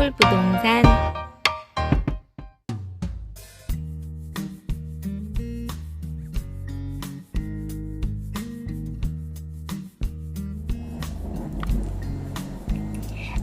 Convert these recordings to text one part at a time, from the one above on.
똘똘 부동산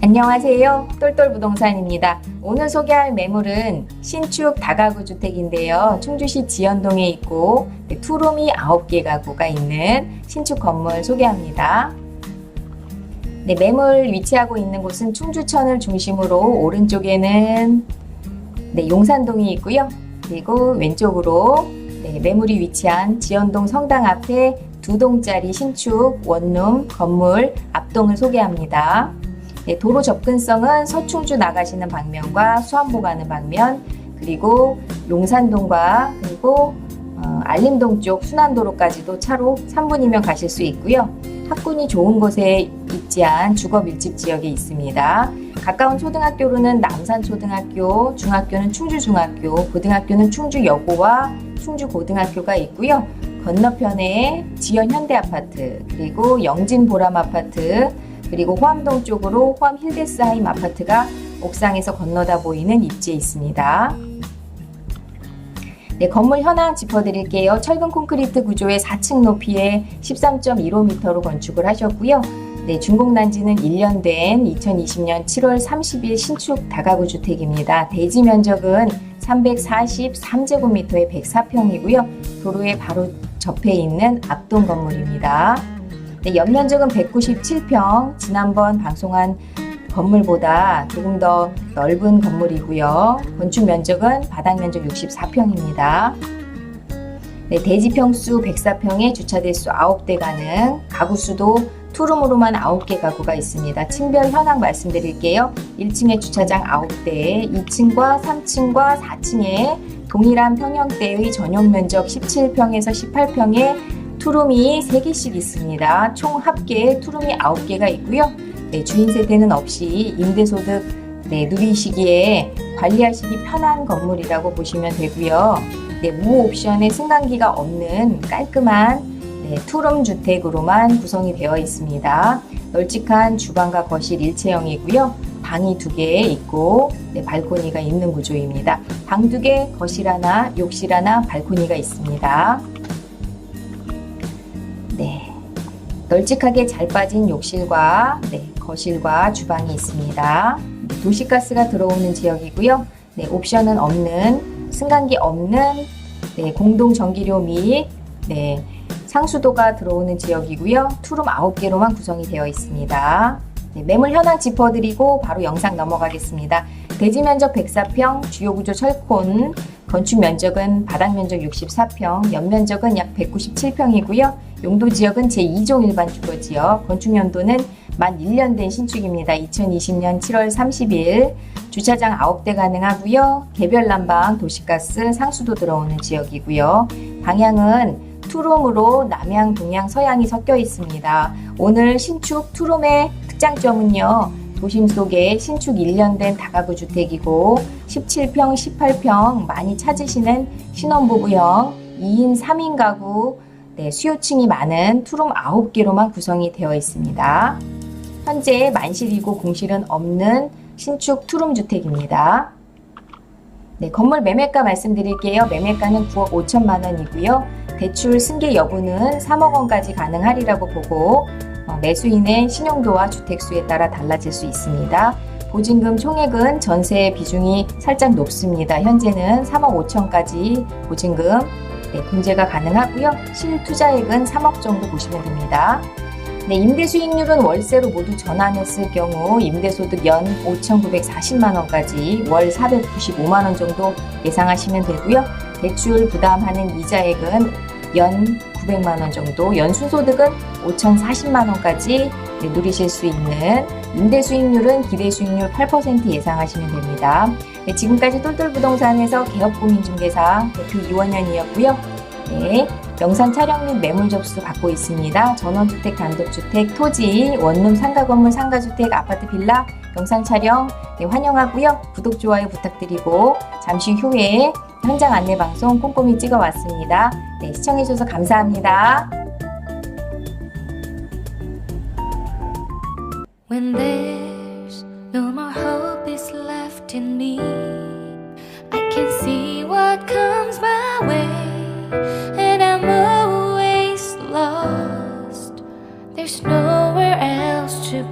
안녕하세요. 똘똘 부동산입니다. 오늘 소개할 매물은 신축 다가구 주택인데요. 충주시 지연동에 있고 네, 투룸이 9개 가구가 있는 신축 건물 소개합니다. 네, 매물 위치하고 있는 곳은 충주천을 중심으로 오른쪽에는 네, 용산동이 있고요. 그리고 왼쪽으로 네, 매물이 위치한 지연동 성당 앞에 두 동짜리 신축 원룸 건물 앞동을 소개합니다. 네, 도로 접근성은 서충주 나가시는 방면과 수안보 가는 방면 그리고 용산동과 그리고 어, 알림동 쪽 순환도로까지도 차로 3분이면 가실 수 있고요. 학군이 좋은 곳에 위치한 주거 밀집 지역에 있습니다. 가까운 초등학교로는 남산초등학교, 중학교는 충주중학교, 고등학교는 충주여고와 충주고등학교가 있고요. 건너편에 지연 현대아파트, 그리고 영진 보람아파트, 그리고 호암동 쪽으로 호암 힐데스하임 아파트가 옥상에서 건너다 보이는 입지에 있습니다. 네, 건물 현황 짚어드릴게요. 철근 콘크리트 구조의 4층 높이에 13.15m로 건축을 하셨고요. 네, 준공난지는 1년 된 2020년 7월 30일 신축 다가구 주택입니다. 대지 면적은 343제곱미터의 104평이고요. 도로에 바로 접해 있는 앞동 건물입니다. 네, 연면적은 197평, 지난번 방송한 건물보다 조금 더 넓은 건물이고요. 건축 면적은 바닥 면적 64평입니다. 네, 대지 평수 104평에 주차 대수 9대 가능, 가구 수도 투룸으로만 9개 가구가 있습니다. 층별 현황 말씀드릴게요. 1층에 주차장 9대, 2층과 3층과 4층에 동일한 평형대의 전용 면적 17평에서 18평에 투룸이 3개씩 있습니다. 총 합계 투룸이 9개가 있고요. 네, 주인 세대는 없이 임대소득 네, 누리시기에 관리하시기 편한 건물이라고 보시면 되고요. 네, 무옵션의 승강기가 없는 깔끔한 네, 투룸 주택으로만 구성이 되어 있습니다. 널찍한 주방과 거실 일체형이고요. 방이 두 개 있고 네, 발코니가 있는 구조입니다. 방 두 개, 거실 하나, 욕실 하나, 발코니가 있습니다. 네, 널찍하게 잘 빠진 욕실과 네, 거실과 주방이 있습니다. 네, 도시가스가 들어오는 지역이고요. 네, 옵션은 없는 승강기 없는 네, 공동 전기료 및 네, 상수도가 들어오는 지역이고요. 투룸 9개로만 구성이 되어 있습니다. 네, 매물 현황 짚어드리고 바로 영상 넘어가겠습니다. 대지 면적 104평, 주요 구조 철콘, 건축 면적은 바닥 면적 64평, 연면적은 약 197평이고요. 용도 지역은 제2종 일반 주거 지역, 건축 연도는 만 1년 된 신축입니다. 2020년 7월 30일 주차장 9대 가능하고요. 개별 난방, 도시가스, 상수도 들어오는 지역이고요. 방향은 투룸으로 남향, 동향, 서향이 섞여 있습니다. 오늘 신축 투룸의 특장점은요. 도심 속에 신축 1년 된 다가구 주택이고 17평, 18평 많이 찾으시는 신혼부부형 2인 3인 가구 네, 수요층이 많은 투룸 9개로만 구성이 되어 있습니다. 현재 만실이고 공실은 없는 신축 투룸 주택입니다. 네, 건물 매매가 말씀드릴게요. 매매가는 9억 5천만 원이고요. 대출 승계 여부는 3억 원까지 가능하리라고 보고 어, 매수인의 신용도와 주택수에 따라 달라질 수 있습니다. 보증금 총액은 전세 비중이 살짝 높습니다. 현재는 3억 5천까지 보증금 네, 공제가 가능하고요. 실투자액은 3억 정도 보시면 됩니다. 네, 임대 수익률은 월세로 모두 전환했을 경우 임대소득 연 5,940만 원까지 월 495만 원 정도 예상하시면 되고요. 대출 부담하는 이자액은 연 900만 원 정도, 연수소득은 5,040만 원까지 네, 누리실 수 있는 임대 수익률은 기대 수익률 8% 예상하시면 됩니다. 네, 지금까지 똘똘 부동산에서 개업고민중개사 대표 이원현이었고요. 네, 영상 촬영 및 매물 접수 받고 있습니다. 전원주택, 단독주택, 토지, 원룸, 상가 건물, 상가주택, 아파트, 빌라, 영상 촬영 네, 환영하고요. 구독, 좋아요 부탁드리고 잠시 후에 현장 안내 방송 꼼꼼히 찍어 왔습니다. 네, 시청해주셔서 감사합니다. When there's no more hope is left in me, I can see what comes my way.